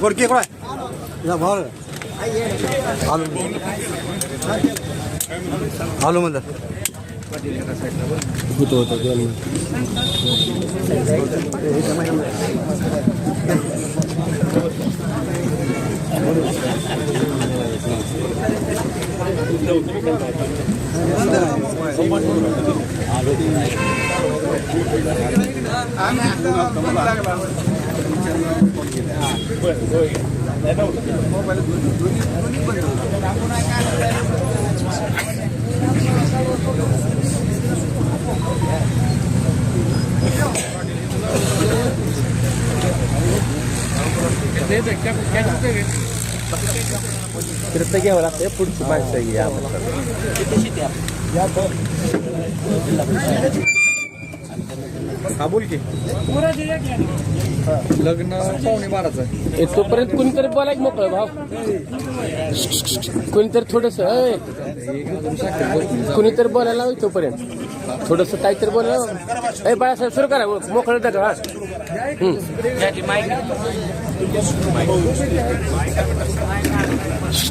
गोडके कोण या भाऊ. आलो आलो म्हणलं होतो होतो दोन फिरत घ्यावं लागतं पुढची माणसं या हा बोल की. लग्न पावणे बाराचं आहे. ए, तोपर्यंत कुणीतरी बोलायचं मोकळं भाव कुणीतरी थोडस कुणीतरी बोलायला लावायचं तोपर्यंत. थोडस काहीतरी बोलायला ए बाळासाहेब सुरू करा मोकळं टाका हा. हम्म.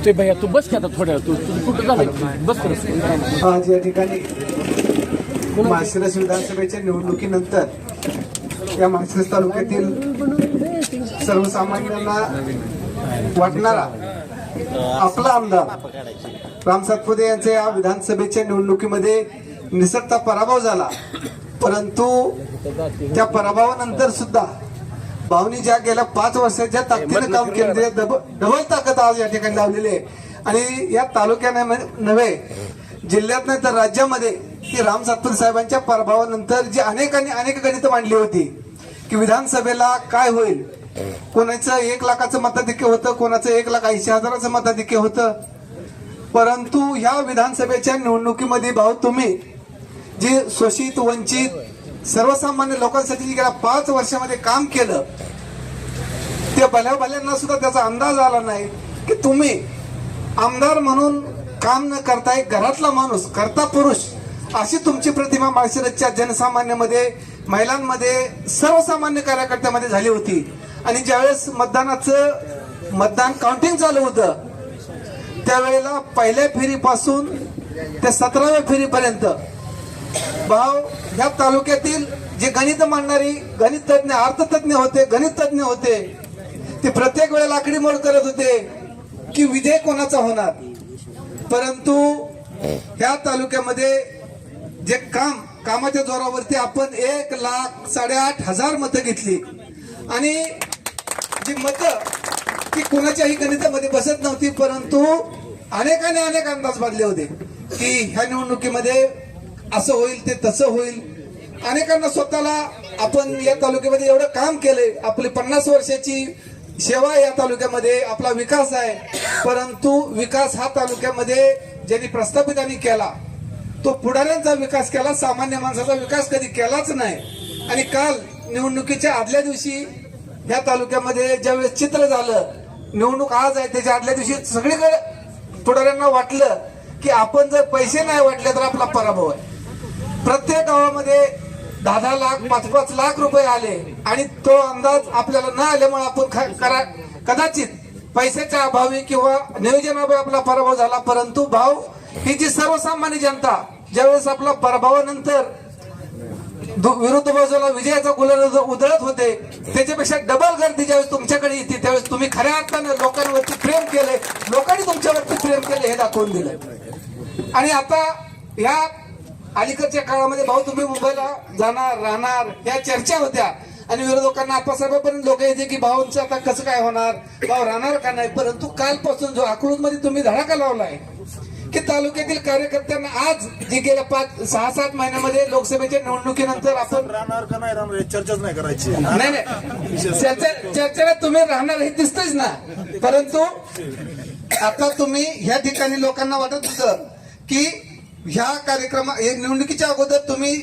ते भैया तू बस की आता थोड्या वेळ. तू तू कुठं झालं बस कर आज या ठिकाणी माळशिरस विधानसभेच्या निवडणुकीनंतर या माळशिरस तालुक्यातील सर्वसामान्यांना वाटणारा आपला आमदार राम सातपुते यांच्या या विधानसभेच्या निवडणुकीमध्ये निसटता पराभव झाला. परंतु त्या पराभवानंतर सुद्धा भावनी ज्या गेल्या पाच वर्षाच्या ताकदीनं काम केलं डबल ताकद आज या ठिकाणी लावलेली आहे. आणि या तालुक्याने नव्हे जिल्ह्यात नाही तर राज्यामध्ये की राम सातपुते साहेबांच्या पराभवानंतर जी अनेकांनी अनेक गणित मांडली होती की विधानसभेला काय होईल? कोणाचं एक लाखाचं मताधिक्य होतं कोणाचं एक लाख ऐंशी हजाराचं मताधिक्य होतं. परंतु ह्या विधानसभेच्या निवडणुकीमध्ये भाऊ तुम्ही जे शोषित वंचित सर्वसामान्य लोकांसाठी जे गेल्या पाच वर्षामध्ये काम केलं ते भल्या भल्यांना सुद्धा त्याचा अंदाज आला नाही की तुम्ही आमदार म्हणून काम न करता एक घरातला माणूस करता पुरुष अशी तुमची प्रतिमा माळशिरसच्या जनसामान्यामध्ये महिलांमध्ये सर्वसामान्य कार्यकर्त्यामध्ये झाली होती. आणि ज्यावेळेस मतदानाचं मतदान काउंटिंग चालू होतं त्यावेळेला पहिल्या फेरीपासून ते सतराव्या फेरीपर्यंत भाव ह्या तालुक्यातील जे गणित मांडणारी गणित तज्ज्ञ अर्थतज्ञ होते गणित तज्ज्ञ होते ते प्रत्येक वेळेला आकडी मोड करत होते की विजय कोणाचा होणार? परंतु ह्या तालुक्यामध्ये जे काम कामाच्या जोरावरती आपण एक लाख साडेआठ हजार मतं घेतली. आणि जी मतं ती कुणाच्याही गणितामध्ये बसत नव्हती परंतु अनेकाने अनेक अंदाज बांधले होते की ह्या निवडणुकीमध्ये असं होईल ते तसं होईल. अनेकांना स्वतःला आपण या तालुक्यामध्ये एवढं काम केलंय आपली पन्नास वर्षाची सेवा या तालुक्यामध्ये आपला विकास आहे. परंतु विकास हा तालुक्यामध्ये ज्यांनी प्रस्थापितांनी केला तो पुढाऱ्यांचा विकास केला सामान्य माणसाचा विकास कधी केलाच नाही. आणि काल निवडणुकीच्या आदल्या दिवशी या तालुक्यामध्ये ज्यावेळेस चित्र झालं निवडणूक आज आहे त्याच्या आदल्या दिवशी सगळीकडे पुढाऱ्यांना वाटलं की आपण जर पैसे नाही वाटले तर आपला पराभव आहे. प्रत्येक गावामध्ये दहा दहा लाख पाच पाच लाख रुपये आले आणि तो अंदाज आपल्याला न आल्यामुळे आपण करा कदाचित पैशाच्या अभावी किंवा नियोजनाभावी आपला पराभव झाला. परंतु भाव ही जी सर्वसामान्य जनता ज्यावेळेस आपला पराभवानंतर दु- विरुद्ध बाजूला विजयाचा गुलाल जो उधळत होते त्याच्यापेक्षा डबल गर्दी ज्यावेळेस तुमच्याकडे येते त्यावेळेस तुम्ही खऱ्या अर्थानं लोकांवरती प्रेम केले लोकांनी तुमच्यावरती प्रेम केले हे दाखवून दिलं आणि आता या अलीकडच्या काळामध्ये भाऊ तुम्ही मुंबईला जाणार राहणार या चर्चा होत्या. आणि विरोधकांना आप्पासाहेबांपर्यंत लोक येते की भाऊंचं आता कसं काय होणार? भाऊ राहणार का नाही? परंतु कालपासून जो अकलूजमध्ये तुम्ही धडाका लावलाय की तालुक्यातील कार्यकर्त्यांना आज जे गेल्या पाच सहा सात महिन्यामध्ये लोकसभेच्या निवडणुकीनंतर आपण राहणार का नाही राहणार चर्चाच नाही करायची. नाही नाही. चर्चा चर्चेला तुम्ही राहणार हे दिसतच ना. परंतु आता तुम्ही ह्या ठिकाणी लोकांना वाटत होतं की ह्या कार्यक्रमा हे निवडणुकीच्या अगोदर तुम्ही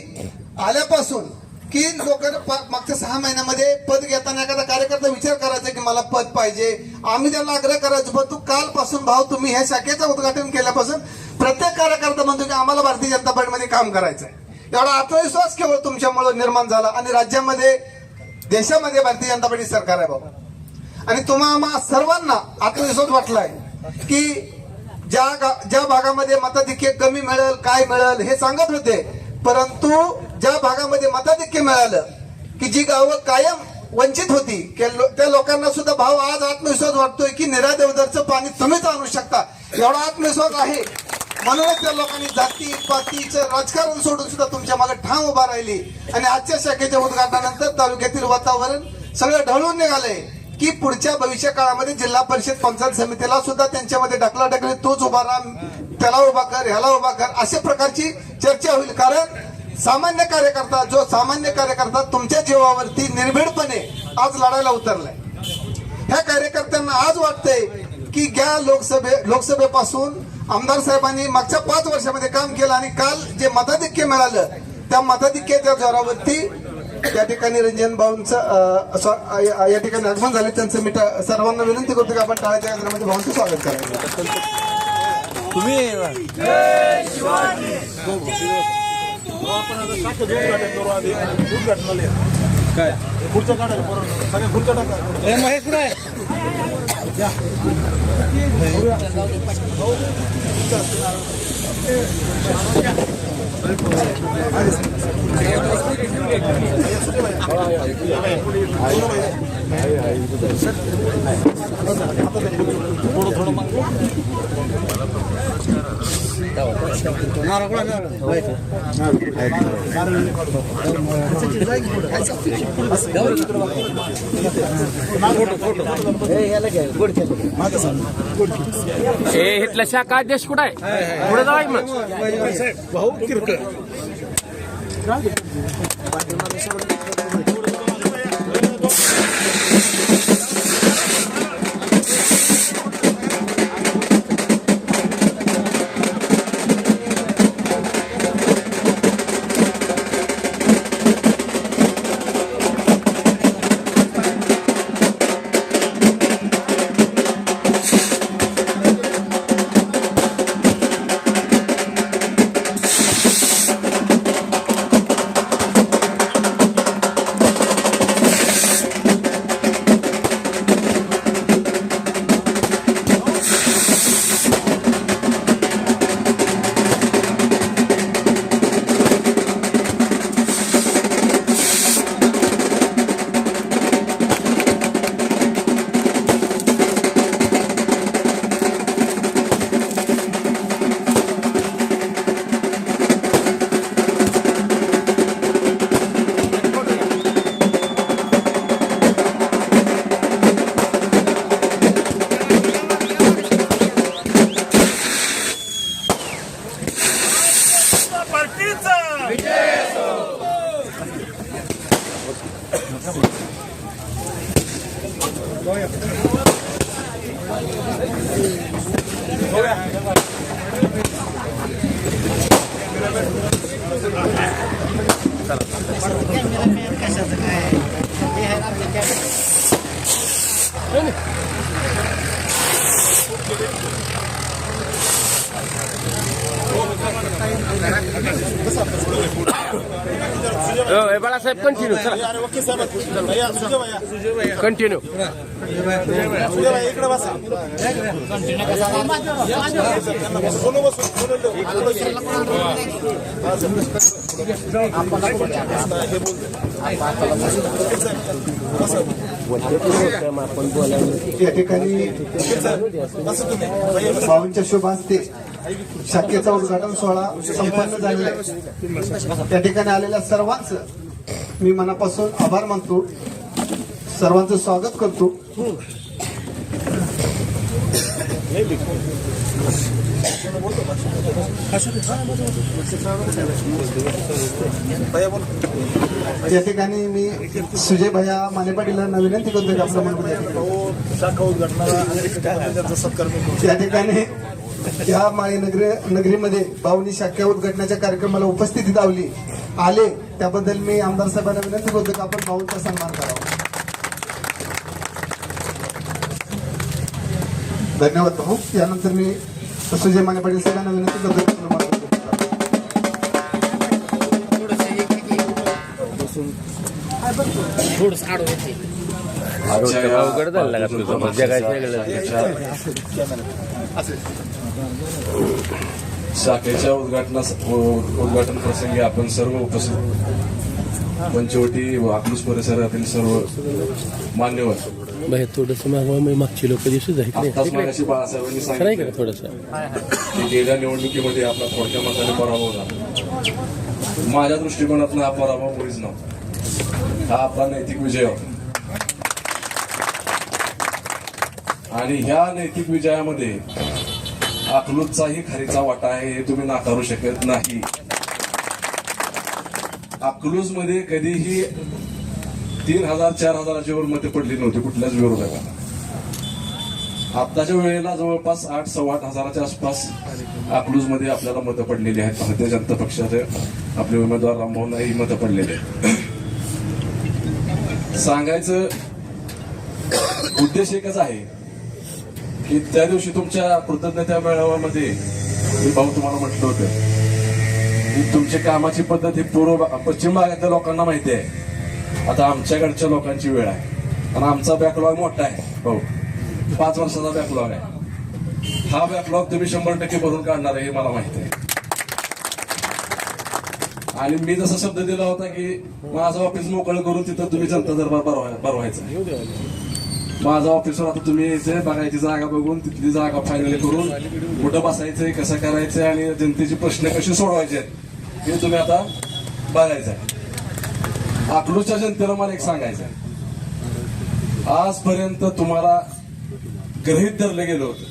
आल्यापासून की लोक मागच्या सहा महिन्यामध्ये पद घेताना एखादा कार्यकर्ता विचार करायचा की मला पद पाहिजे आम्ही त्यांना आग्रह करायचो पण तू कालपासून भाव तुम्ही ह्या शाखेचं उद्घाटन केल्यापासून प्रत्येक कार्यकर्ता म्हणतो की आम्हाला भारतीय जनता पार्टीमध्ये काम करायचं आहे एवढा आत्मविश्वास केवळ तुमच्यामुळे निर्माण झाला आणि राज्यामध्ये देशामध्ये भारतीय जनता पार्टी सरकार आहे बाबा. आणि तुम्हा सर्वांना आत्मविश्वास वाटलाय की ज्या गा- ज्या भागामध्ये मताधिक्य कमी मिळेल काय मिळेल हे सांगत होते. परंतु ज्या भागामध्ये मताधिक्य मिळालं की जी गावं कायम वंचित होती की लो- त्या लोकांना सुद्धा भाव आज आत्मविश्वास वाटतोय की निरा देवदरचं पाणी तुम्हीच आणू शकता. एवढा आत्मविश्वास आहे. म्हणूनच त्या लोकांनी जाती पातीचं राजकारण सोडून सुद्धा तुमच्या मागे ठाम उभा राहिली. आणि आजच्या शाखेच्या उद्घाटनानंतर तालुक्यातील वातावरण सगळं ढळून निघालंय. की पुढच्या भविष्य काळामध्ये जिल्हा परिषद पंचायत समितीला सुद्धा त्यांच्यामध्ये ढकलाढकली तोच उभा राहा त्याला उभा कर ह्याला उभा कर अशा प्रकारची चर्चा होईल. कारण सामान्य कार्यकर्ता जो सामान्य कार्यकर्ता तुमच्या जीवावरती निर्भीडपणे आज लढायला उतरलाय. ह्या कार्यकर्त्यांना आज वाटतंय की ज्या लोकसभे लोकसभेपासून आमदार साहेबांनी मागच्या पाच वर्षामध्ये काम केलं आणि काल जे मताधिक्य मिळालं त्या मताधिक्याच्या जोरावरती त्या ठिकाणी रंजन भाऊंचं या- या ठिकाणी आगमन झाले. त्यांचं मी सर्वांना विनंती करतो की आपण टाळ्याच्या गजरामध्ये भाऊंचं स्वागत करायचं या. काय? खुर्च्या काढा बरोबर सगळ्या खुर्च्या टाका महेश कुठे थोडं थोडं ए इथला शाखा अध्यक्ष कुठं आहे? पुढे जाय मग. भाऊ किरकर हो, ए, बाळासाहेब कंटिन्यू चला अरे वकील साहेब या सुजय भाई या. कंटिन्यू सुजय भाई इकडे बसा सोनू बसू सोनू आपण बोलायला या ठिकाणी भाऊंच्या शुभ असते शाखेचा उद्घाटन सोहळा संपन्न झालेला आहे. त्या ठिकाणी आलेल्या सर्वांचं मी मनापासून आभार मानतो. सर्वांचं स्वागत करतो. या ठिकाणी मी सुजय भैया माने पाटील यांना विनंती करतो की आपलं मनोबल या ठिकाणी. ठिकाणी या माळी नगरी नगरीमध्ये भाऊनी शाखा उद्घाटनाच्या कार्यक्रमाला उपस्थिती लावली आले त्याबद्दल मी आमदार साहेबांना विनंती करतो की आपण भाऊंचा सन्मान करावा. धन्यवाद भाऊ. यानंतर मी सुजय माने पाटील साहेबांना विनंती करतो झालं शाखेच्या उद्घाटनास उद्घाटन प्रसंगी आपण सर्व उपस्थित पंचवटी व अकलूस परिसरातील सर्व मान्यवर बाई थोडस मागची लोक आहे आत्ताच मागाशी बाळासाहेबांनी नाही का थोडस? गेल्या निवडणुकीमध्ये आपला थोडक्या मताने पराभव झाला. माझ्या दृष्टिकोनातून हा पराभव मुळीच नव्हता. हा आपला नैतिक विजय होता. आणि ह्या नैतिक विजयामध्ये अकलूजचाही खरीचा वाटा आहे हे तुम्ही नाकारू शकत नाही. अकलूजमध्ये कधीही तीन हजार चार हजाराच्या वर मते पडली नव्हती कुठल्याच विरोधकाला. आत्ताच्या वेळेला जवळपास आठ सव्वा आठ हजाराच्या आसपास अकलूजमध्ये आपल्याला मतं पडलेली आहेत. भारतीय जनता पक्षाचे आपले उमेदवार रामभाऊंनाही मतं पडलेले आहेत. सांगायचं उद्देश एकच आहे की त्या दिवशी तुमच्या कृतज्ञता मेळाव्यामध्ये मी भाऊ तुम्हाला म्हटलं होतं की तुमची कामाची पद्धत ही पूर्व पश्चिम भागातल्या लोकांना माहिती आहे. आता आमच्याकडच्या लोकांची वेळ आहे. आणि आमचा बॅकलॉग मोठा आहे. भाऊ पाच वर्षाचा बॅकलॉग आहे. हा बॅकलॉग तुम्ही शंभर टक्के भरून काढणार आहे हे मला माहिती आहे. आणि मी जसा शब्द दिला होता की माझं ऑफिस मोकळं करून तिथं तुम्ही जनता दरबार भरवाय- भरवायचा माझं ऑफिसवर आता तुम्ही यायचं बघायची जागा बघून तिथली जागा फायनल करून कुठं बसायचंय कसं करायचंय आणि जनतेचे प्रश्न कसे सोडवायचे आहेत हे तुम्ही आता बघायचं आहे जनतेला मला एक सांगायचं आहे आजपर्यंत तुम्हाला गृहित धरलं गेलं होतं.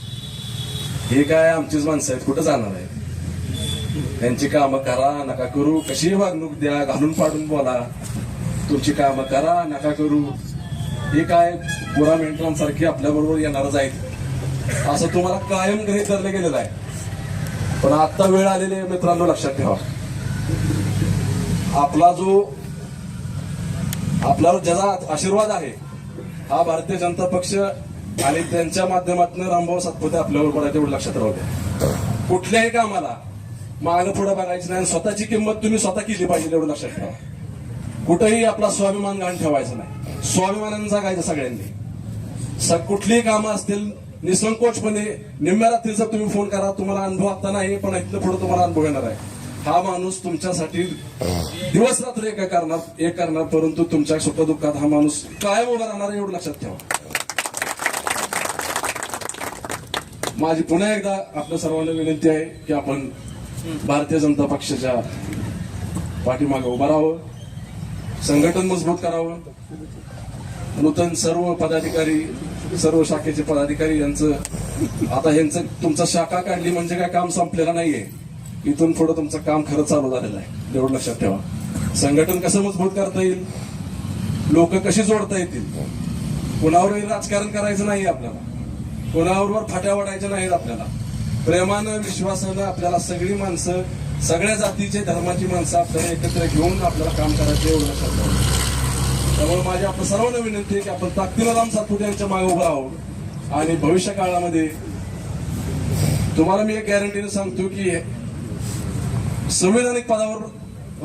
हे काय आमचीच माणसं आहेत कुठं जाणार आहेत? त्यांची कामं करा नका करू. कशी वागणूक द्या घालून पाडून बोला. तुमची कामं करा नका करू. हे काय पुरा मेंटरांसारखी आपल्याबरोबर येणारच आहेत. असं तुम्हाला कायम गृहित धरलं गेलेलं आहे. पण आता वेळ आलेली आहे मित्रांनो लक्षात ठेवा. आपला जो आपल्यावर ज्याचा आशीर्वाद आहे हा भारतीय जनता पक्ष आणि त्यांच्या माध्यमातून रामभाऊ सातपुते आपल्यावर पडायचे तेवढं लक्षात राहू द्या. कुठल्याही कामाला मागं पुढे बघायचं नाही आणि स्वतःची किंमत तुम्ही स्वतः केली पाहिजे एवढं लक्षात ठेवा. कुठेही आपला स्वाभिमान घाण ठेवायचा नाही. स्वाभिमानाने जगायचं सगळ्यांनी. कुठलीही कामं असतील निसंकोचपणे निम्म्या रात्रीचा तुम्ही फोन करा तुम्हाला अनुभव आता नाही पण इथलं पुढे तुम्हाला अनुभव येणार आहे. हा माणूस तुमच्यासाठी दिवस रात्र एक करणार एक करणार परंतु तुमच्या सुख दुःखात हा माणूस कायम उभा राहणार एवढं लक्षात ठेवा. माझी पुन्हा एकदा आपल्या सर्वांना विनंती आहे की आपण भारतीय जनता पक्षाच्या पाठीमागे उभं राहावं संघटन मजबूत करावं. नूतन सर्व पदाधिकारी सर्व शाखेचे पदाधिकारी यांचं आता यांचं तुमचा शाखा काढली म्हणजे काय काम संपलेलं नाहीये. इथून पुढे तुमचं काम खरं चालू झालेलं आहे. एवढं लक्षात ठेवा. संघटन कसं मजबूत करता येईल? लोक कशी जोडता येतील? कुणावरही राजकारण करायचं नाही आपल्याला. कोणाबरोबर फाट्या वाढायच्या नाहीत आपल्याला. प्रेमानं विश्वासानं आपल्याला सगळी माणसं सगळ्या जातीचे धर्माची माणसं आपल्याला एकत्र घेऊन आपल्याला काम करायचं एवढं लक्षात ठेवा. त्यामुळे माझी आपण सर्वांना विनंती आहे की आपण ताकदीला राम सातपुते यांच्या मागे उभं आहोत आणि भविष्य काळामध्ये तुम्हाला मी एक गॅरंटीने सांगतो की संविधानिक पदावर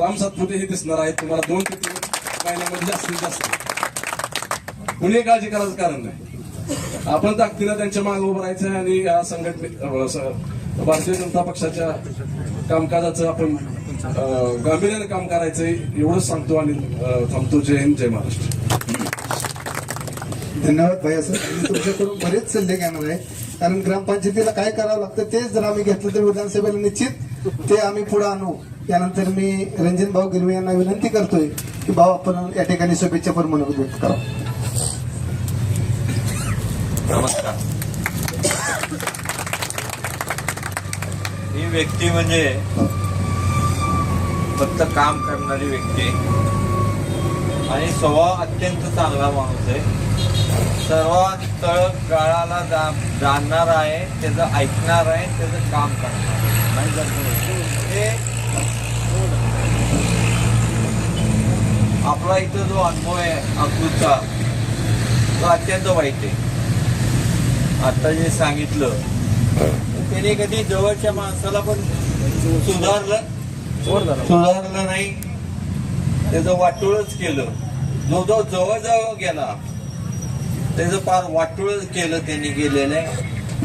राम सातपुते हे दिसणार आहेत. तुम्हाला दोन ते तीन महिन्यामध्ये जास्तीत जास्त. कुणी काळजी करायचं कारण नाही. आपण ताकदीला त्यांच्या मागे उभं राहायचं आणि या संघटने भारतीय जनता पक्षाच्या कामकाजाचं आपण गांभीर्याने काम करायचंय एवढंच सांगतो आणि थांबतो. जय हिंद जय महाराष्ट्र. धन्यवाद भाई सर तुमच्याकडून बरेच सल्ले घेणार आहे. कारण ग्रामपंचायतीला काय करावं लागतं तेच जर आम्ही घेतलं तर विधानसभेला निश्चित ते आम्ही पुढे आणू. त्यानंतर मी रंजन भाऊ गिरवे यांना विनंती करतोय की भाऊ आपण या ठिकाणी शुभेच्छा पण म्हणून व्यक्त करा. नमस्कार. ही व्यक्ती म्हणजे फक्त काम करणारी व्यक्ती. आणि स्वभाव अत्यंत चांगला माणूस आहे. सर्वात तळ काळाला जा जाणणार आहे त्याचं ऐकणार आहे त्याचं काम करणार आहे. आपला इथं जो अनुभव आहे अकलूजचा तो अत्यंत वाईट आहे. आता जे सांगितलं त्याने कधी जवळच्या माणसाला पण सुधारलं सुधारलं नाही. त्याचं वाटोळच केलं. जो जो जवळजवळ गेला त्याचं फार वाटोळच केलं त्यांनी केलेलं आहे.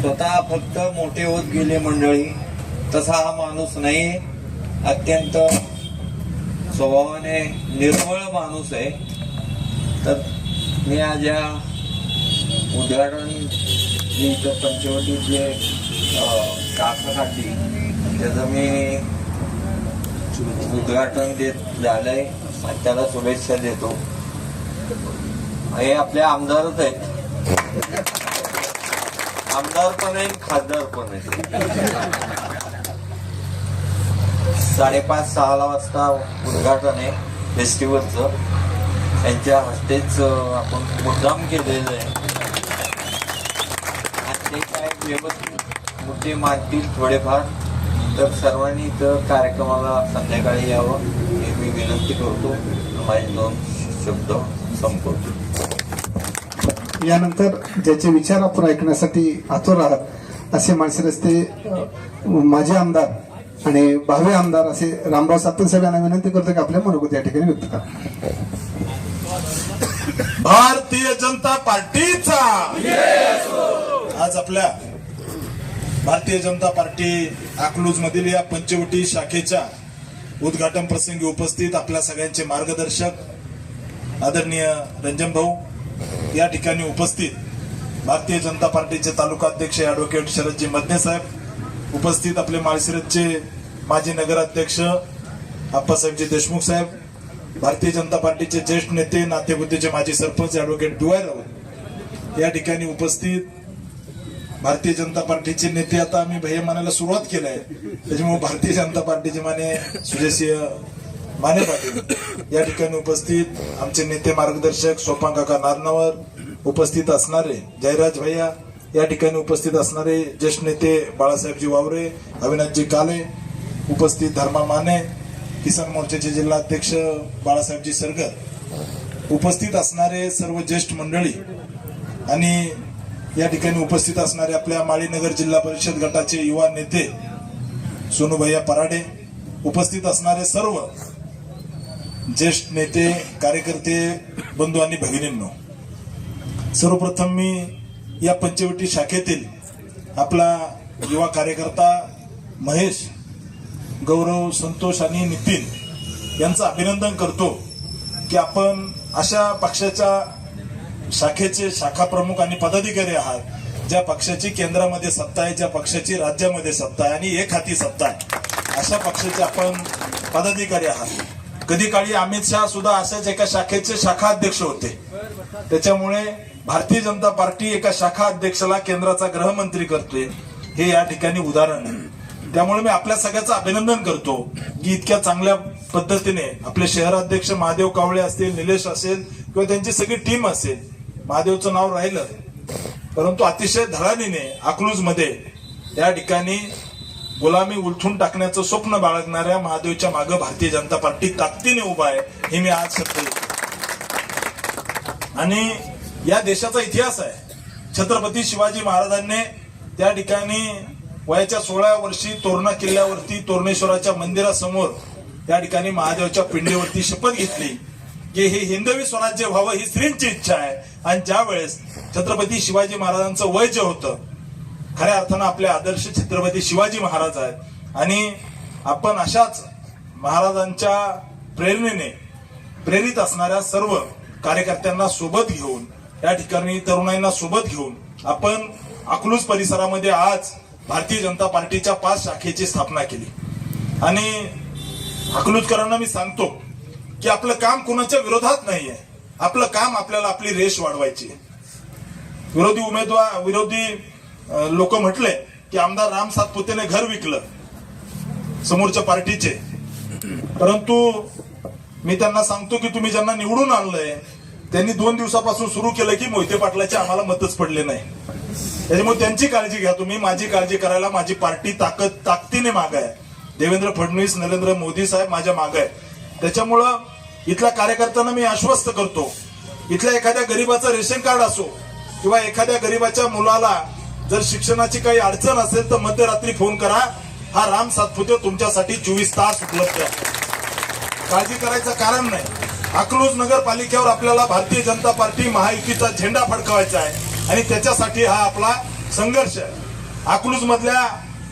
स्वतः फक्त मोठे होत गेले मंडळी. तसा हा माणूस नाही अत्यंत स्वभावाने निर्मळ माणूस आहे. तर मी आज या उद्घाटन इथं पंचवटीत जे कासासाठी त्याचं मी उद्घाटन देत झालंय. आणि त्याला शुभेच्छा देतो. हे आपले आमदारच आहेत. आमदार पण आहे खासदार पण आहे साडेपाच सहाला वाजता उद्घाटन आहे फेस्टिवलचं. त्यांच्या हस्तेच आपण मुद्दाम केलेलं आहे. आणि ते काय व्यवस्थित मुद्दे मानतील थोडेफार तर सर्वांनी इथं कार्यक्रमाला संध्याकाळी यावं. हे मी विनंती करतो. माझे दोन शब्द संपवतो. यानंतर ज्याचे विचार आपण ऐकण्यासाठी आतुर आहात असे माणसे रस्ते माझे माजी आमदार आणि भावी आमदार असे रामराव सातन साहेब यांना विनंती करतो की आपल्या मनोगत या ठिकाणी व्यक्त करा. भारतीय जनता पार्टीचा. आज आपल्या भारतीय जनता पार्टी अकलूज मधील या पंचवटी शाखेच्या उद्घाटन प्रसंगी उपस्थित आपल्या सगळ्यांचे मार्गदर्शक आदरणीय रंजन भाऊ या ठिकाणी उपस्थित भारतीय जनता पार्टीचे तालुका अध्यक्ष ऍडव्होकेट शरदजी मदने साहेब उपस्थित आपले माळशिरसचे माजी नगराध्यक्ष आप्पासाहेबजी देशमुख साहेब भारतीय जनता पार्टीचे ज्येष्ठ नेते नातेबुद्धीचे माजी सरपंच ऍडव्होकेट डुवाय राऊत या ठिकाणी उपस्थित. भारतीय जनता पार्टीचे नेते आता आम्ही भैया मानायला सुरुवात केली आहे. त्याच्यामुळे भारतीय जनता पार्टीचे माने सुजयसिंह माने पाटील या ठिकाणी उपस्थित. आमचे नेते मार्गदर्शक सोपान काका नारनावर उपस्थित असणारे जयराज भैया या ठिकाणी उपस्थित असणारे ज्येष्ठ नेते बाळासाहेबजी वावरे अविनाशजी काले उपस्थित धर्मा माने किसान मोर्चाचे जिल्हाध्यक्ष बाळासाहेबजी सरगर उपस्थित असणारे सर्व ज्येष्ठ मंडळी आणि या ठिकाणी उपस्थित असणारे आपल्या माळीनगर जिल्हा परिषद गटाचे युवा नेते सोनूभैया पराडे उपस्थित असणारे सर्व ज्येष्ठ नेते कार्यकर्ते बंधू आणि भगिनींनो सर्वप्रथम मी या पंचवटी शाखेतील आपला युवा कार्यकर्ता महेश गौरव संतोष आणि नितीन यांचं अभिनंदन करतो की आपण अशा पक्षाच्या शाखेचे शाखा प्रमुख आणि पदाधिकारी आहात ज्या पक्षाची केंद्रामध्ये सत्ता आहे ज्या पक्षाची राज्यामध्ये सत्ता आहे आणि एक हाती सत्ता आहे. अशा पक्षाचे आपण पदाधिकारी आहात. कधी काळी अमित शहा सुद्धा अशाच एका शाखेचे शाखा अध्यक्ष होते. त्याच्यामुळे भारतीय जनता पार्टी एका शाखा अध्यक्षाला केंद्राचा गृहमंत्री करतोय. हे या ठिकाणी उदाहरण आहे. त्यामुळे मी आपल्या सगळ्याचं अभिनंदन करतो की इतक्या चांगल्या पद्धतीने आपले शहराध्यक्ष महादेव कावळे असतील निलेश असेल किंवा त्यांची सगळी टीम असेल महादेवचं नाव राहिलं. परंतु अतिशय धडाडीने अकलूजमध्ये या ठिकाणी गुलामी उलथून टाकण्याचं स्वप्न बाळगणाऱ्या महादेवच्या मागे भारतीय जनता पार्टी ताकदीने उभा आहे हे मी आज शब्द आणि या देशाचा इतिहास आहे. छत्रपती शिवाजी महाराजांनी त्या ठिकाणी वयाच्या सोळा वर्षी तोरणा किल्ल्यावरती तोरणेश्वराच्या मंदिरासमोर त्या ठिकाणी महादेवाच्या पिंडीवरती शपथ घेतली. की हे हिंदवी स्वराज्य व्हावं ही स्त्रींची इच्छा आहे. आणि ज्या वेळेस छत्रपती शिवाजी महाराजांचं वय जे होतं खऱ्या अर्थानं आपले आदर्श छत्रपती शिवाजी महाराज आहेत. आणि आपण अशाच महाराजांच्या प्रेरणेने प्रेरित असणाऱ्या सर्व कार्यकर्त्यांना सोबत घेऊन या ठिकाणी तरुणाईंना सोबत घेऊन आपण अकलूज परिसरामध्ये आज भारतीय जनता पार्टीच्या पाच शाखेची स्थापना केली. आणि अकलूजकरांना मी सांगतो की आपलं काम कुणाच्या विरोधात नाहीये. आपलं काम आपल्याला आपली रेष वाढवायची विरोधी उमेदवार विरोधी लोक म्हटले की आमदार राम सातपुतेने घर विकलं समोरच्या पार्टीचे. परंतु मी त्यांना सांगतो की तुम्ही ज्यांना निवडून आणलंय त्यांनी दोन दिवसापासून सुरू केलं की मोहिते पाटलाचे आम्हाला मतच पडले नाही. त्याच्यामुळे त्यांची काळजी घ्या तुम्ही माझी काळजी करायला माझी पार्टी ताकद ताकदीने माग आहे. देवेंद्र फडणवीस नरेंद्र मोदी साहेब माझ्या माग आहे. त्याच्यामुळं इथल्या कार्यकर्त्यांना मी आश्वस्त करतो. इथल्या एखाद्या गरीबाचं रेशन कार्ड असो किंवा एखाद्या गरीबाच्या मुलाला जर शिक्षणाची काही अडचण असेल तर मध्यरात्री फोन करा. हा राम सातपुते तुमच्यासाठी चोवीस तास उपलब्ध आहे. काळजी करायचं कारण नाही. अकलूज नगरपालिकेवर आपल्याला भारतीय जनता पार्टी महायुतीचा झेंडा फडकवायचा आहे. आणि त्याच्यासाठी हा आपला संघर्ष आहे. अकलूज मधल्या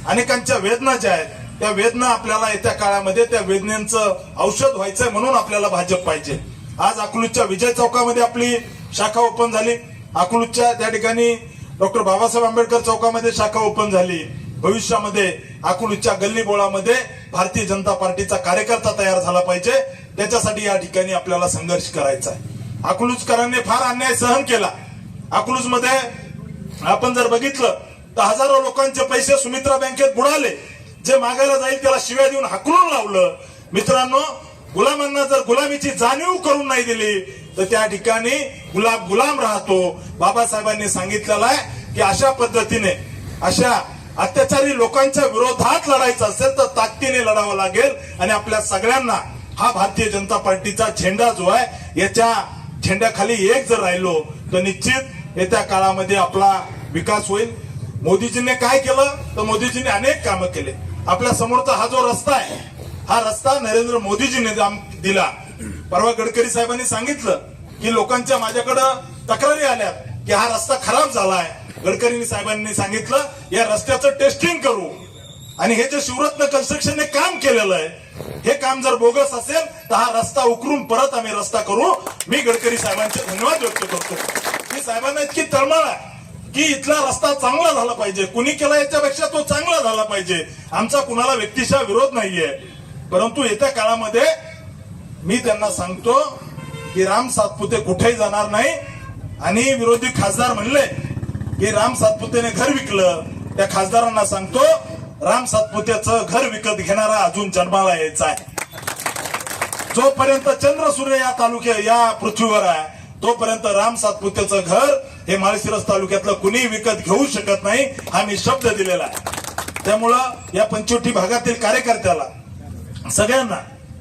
अनेकांच्या वेदना ज्या आहेत त्या वेदना आपल्याला येत्या काळामध्ये त्या वेदनेचं औषध व्हायचंय म्हणून आपल्याला भाजप पाहिजे. आज अकलूजच्या विजय चौकामध्ये आपली शाखा ओपन झाली. अकलूजच्या त्या ठिकाणी डॉक्टर बाबासाहेब आंबेडकर चौकामध्ये शाखा ओपन झाली. भविष्यामध्ये अकलूजच्या गल्लीबोळामध्ये भारतीय जनता पार्टीचा कार्यकर्ता तयार झाला पाहिजे. त्याच्यासाठी या ठिकाणी आपल्याला संघर्ष करायचा आहे. अकलूजकरांनी फार अन्याय सहन केला. अकलूजमध्ये आपण जर बघितलं तर हजारो लोकांचे पैसे सुमित्रा बँकेत बुडाले. जे मागायला जाईल त्याला शिव्या देऊन हाकलून लावलं. मित्रांनो गुलामांना जर गुलामीची जाणीव करून नाही दिली तर त्या ठिकाणी गुलाब गुलाम राहतो. बाबासाहेबांनी सांगितलेलं आहे की अशा पद्धतीने अशा अत्याचारी लोकांच्या विरोधात लढायचं असेल तर ताकदीने लढावं लागेल. आणि आपल्या सगळ्यांना हा भारतीय जनता पार्टीचा झेंडा जो आहे याच्या झेंड्याखाली एक जर राहिलो तर निश्चित येत्या काळामध्ये आपला विकास होईल. मोदीजींनी काय केलं? तर मोदीजींनी अनेक कामं केले. आपल्या समोरचा हा जो रस्ता आहे हा रस्ता नरेंद्र मोदीजींनी दिला. परवा गडकरी साहेबांनी सांगितलं की लोकांच्या माझ्याकडं तक्रारी आल्यात की हा रस्ता खराब झालाय. गडकरी साहेबांनी सांगितलं या रस्त्याचं टेस्टिंग करू. आणि हे जे शिवरत्न कन्स्ट्रक्शनने काम केलेलं आहे हे काम जर बोगस असेल तर हा रस्ता उकरून परत आम्ही रस्ता करू. मी गडकरी साहेबांचे धन्यवाद व्यक्त करतो. साहेबांना इतकी तळमळ आहे की इथला रस्ता चांगला झाला पाहिजे. कुणी केला याच्यापेक्षा तो चांगला झाला पाहिजे. आमचा कुणाला व्यक्तिशा विरोध नाहीये. परंतु येत्या काळामध्ये मी त्यांना सांगतो की राम सातपुते कुठेही जाणार नाही. आणि विरोधी खासदार म्हणले की राम सातपुतेने घर विकलं. त्या खासदारांना सांगतो राम सातपुतेचं घर विकत घेणारा अजून जन्माला यायचा आहे. जोपर्यंत चंद्र सूर्य या तालुक्या या पृथ्वीवर आहे तोपर्यंत राम सातपुतेचं घर हे माळशिरस तालुक्यातलं कुणी विकत घेऊ शकत नाही हा मी शब्द दिलेला आहे. त्यामुळं या पंचवटी भागातील कार्यकर्त्याला सगळ्यांना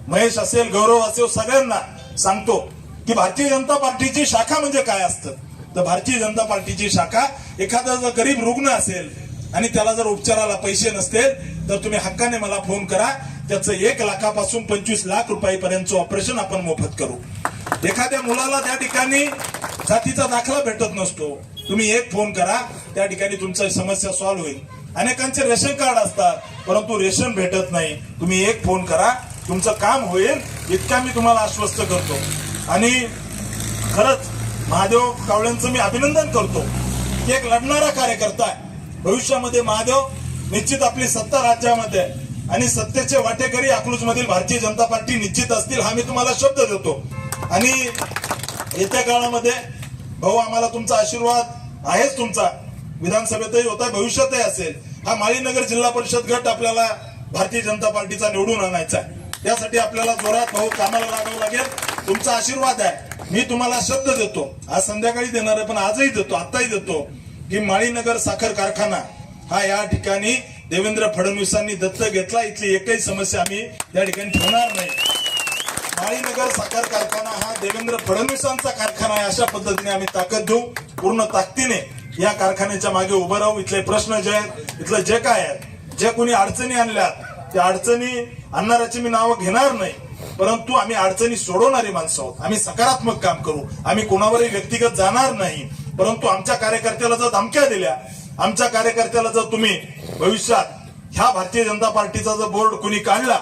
महेश असेल गौरव असेल सगळ्यांना सांगतो की भारतीय जनता पार्टीची शाखा म्हणजे काय असतं? तर भारतीय जनता पार्टीची शाखा एखादा जर गरीब रुग्ण असेल आणि त्याला जर उपचाराला पैसे नसतील तर तुम्ही हक्काने मला फोन करा. त्याचं एक लाखापासून पंचवीस लाख रुपयापर्यंतचं ऑपरेशन आपण मोफत करू. एखाद्या मुलाला त्या ठिकाणी जातीचा दाखला भेटत नसतो. तुम्ही एक फोन करा त्या ठिकाणी तुमची समस्या सॉल्व्ह होईल. अनेकांचे रेशन कार्ड असतात परंतु रेशन भेटत नाही. तुम्ही एक फोन करा तुमचं काम होईल इतका मी तुम्हाला आश्वस्त करतो. आणि खरंच महादेव कावळ्यांचं मी अभिनंदन करतो. की एक लढणारा कार्यकर्ता आहे. भविष्यामध्ये महादेव निश्चित आपली सत्ता राज्यामध्ये आहे. आणि सत्तेचे वाटेकरी अकलूज मधील भारतीय जनता पार्टी निश्चित असतील हा मी तुम्हाला शब्द देतो. आणि येत्या काळामध्ये भाऊ आम्हाला तुमचा आशीर्वाद आहेच तुमचा. विधानसभेतही होता भविष्यातही असेल. हा माळीनगर जिल्हा परिषद गट आपल्याला भारतीय जनता पार्टीचा निवडून आणायचा आहे. त्यासाठी आपल्याला जोरात भाऊ कामाला लागावं लागेल. तुमचा आशीर्वाद आहे. मी तुम्हाला शब्द देतो. आज संध्याकाळी देणार आहे पण आजही देतो आताही देतो की माळीनगर साखर कारखाना हा या ठिकाणी देवेंद्र फडणवीसांनी दत्तक घेतला. इथली एकही समस्या आम्ही या ठिकाणी ठेवणार नाही. माळीनगर साखर कारखाना हा देवेंद्र फडणवीसांचा कारखाना आहे. अशा पद्धतीने आम्ही ताकद देऊ पूर्ण ताकदीने या कारखान्याच्या मागे उभं राहू. इथले प्रश्न जे आहेत इथलं जे काय आहे जे कोणी अडचणी आणल्यात त्या अडचणी आणणाऱ्याची मी नावं घेणार नाही. परंतु आम्ही अडचणी सोडवणारी माणसं आहोत. आम्ही सकारात्मक काम करू. आम्ही कोणावरही व्यक्तिगत जाणार नाही. परंतु आमच्या कार्यकर्त्याला जर धमक्या दिल्या आमच्या कार्यकर्त्याला जर तुम्ही भविष्यात ह्या भारतीय जनता पार्टीचा जर बोर्ड कुणी काढला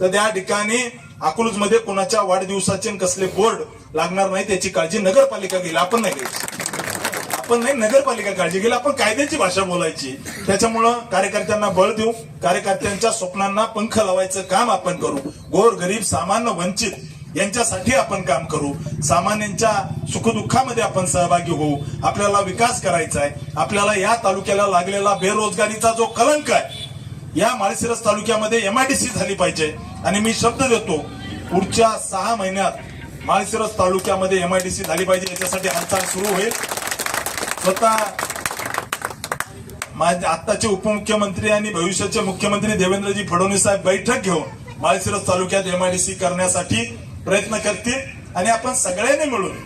तर त्या ठिकाणी अकोलूजमध्ये कोणाच्या वाढदिवसाचे कसले बोर्ड लागणार नाही त्याची काळजी नगरपालिका घेईल. आपण नाही घ्यायची आपण नाही नगरपालिका काळजी घेईल. आपण कायद्याची भाषा बोलायची. त्याच्यामुळं कार्यकर्त्यांना बळ देऊ. कार्यकर्त्यांच्या स्वप्नांना पंख लावायचं काम आपण करू. गोर गरीब सामान्य वंचित यांच्यासाठी आपण काम करू. सामान्यांच्या सुखदुःखामध्ये आपण सहभागी होऊ. आपल्याला विकास करायचा आहे. आपल्याला या तालुक्याला लागलेला बेरोजगारीचा जो कलंक आहे या माळशिरस तालुक्यामध्ये एमआयडीसी झाली पाहिजे. आणि मी शब्द देतो पुढच्या सहा महिन्यात माळशिरस तालुक्यामध्ये एम आय डी सी झाली पाहिजे याच्यासाठी हालचाल सुरू होईल. स्वतः माझे आत्ताचे उपमुख्यमंत्री आणि भविष्याचे मुख्यमंत्री देवेंद्रजी फडणवीस साहेब बैठक घेऊन माळशिरस तालुक्यात एम आय डी सी करण्यासाठी प्रयत्न करतील. आणि आपण सगळ्यांनी मिळून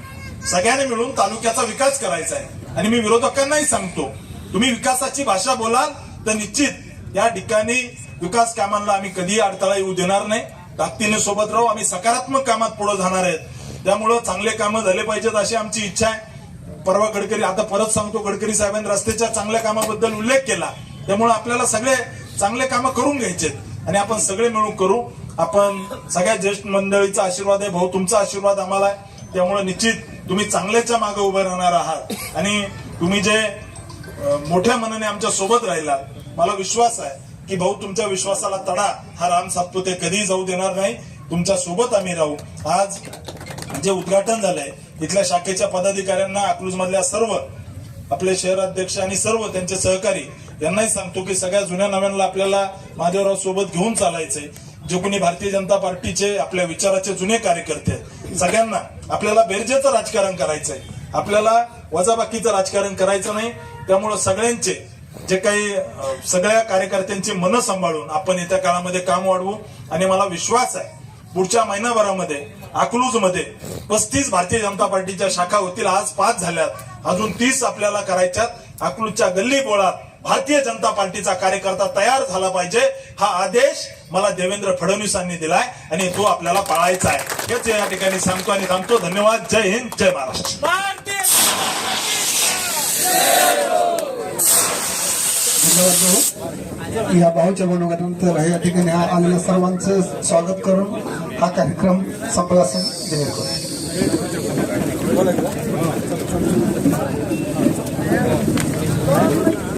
सगळ्यांनी मिळून तालुक्याचा विकास करायचा आहे. आणि मी विरोधकांनाही सांगतो तुम्ही विकासाची भाषा बोलाल तर निश्चित या ठिकाणी विकास कामांना आम्ही कधीही अडथळा येऊ देणार नाही. ताकदीने सोबत राहू आम्ही सकारात्मक कामात पुढे जाणार आहेत. त्यामुळं चांगले कामं झाले पाहिजेत अशी आमची इच्छा आहे. परवा गडकरी आता परत सांगतो गडकरी साहेबांनी रस्त्याच्या चांगल्या कामाबद्दल उल्लेख केला. त्यामुळे आपल्याला सगळे चांगले कामं करून घ्यायचेत आणि आपण सगळे मिळून करू. आपण सगळ्या ज्येष्ठ मंडळीचा आशीर्वाद आहे भाऊ तुमचा आशीर्वाद आम्हाला आहे. त्यामुळे निश्चित तुम्ही चांगल्याच्या मागे उभे राहणार आहात. आणि तुम्ही जे मोठ्या मनाने आमच्यासोबत राहिला मला विश्वास आहे. की भाऊ तुमच्या विश्वासाला तडा. हा राम सातपुते कधीही जाऊ देणार नाही. तुमच्यासोबत आम्ही राहू. आज जे उद्घाटन झालंय इथल्या शाखेच्या पदाधिकाऱ्यांना अकलूज मधल्या सर्व आपले शहर अध्यक्ष आणि सर्व त्यांचे सहकारी यांनाही सांगतो की सगळ्या जुन्या नव्यांना आपल्याला महादेवराव सोबत घेऊन चालायचंय. जे कोणी भारतीय जनता पार्टीचे आपल्या विचाराचे जुने कार्यकर्ते सगळ्यांना आपल्याला बेरजेचं राजकारण करायचंय. आपल्याला वजाबाकीचं राजकारण करायचं नाही. त्यामुळं सगळ्यांचे जे काही सगळ्या कार्यकर्त्यांची मनं सांभाळून आपण येत्या काळामध्ये काम वाढवू आणि मला विश्वास आहे पुढच्या महिनाभरामध्ये अकलूजमध्ये पस्तीस भारतीय जनता पार्टीच्या शाखा होतील आज पाच झाल्यात. अजून तीस आपल्याला करायच्यात. अकलूजच्या गल्ली बोळात भारतीय जनता पार्टीचा कार्यकर्ता तयार झाला पाहिजे हा आदेश मला देवेंद्र फडणवीसांनी दिलाय आणि तो आपल्याला पाळायचा आहे. हेच या ठिकाणी सांगतो आणि थांबतो. धन्यवाद. जय हिंद. जय महाराष्ट्र. या भाऊच्या मनोगतानंतर या ठिकाणी आलेल्या सर्वांचं स्वागत करून हा कार्यक्रम संपला असून जाहीर करू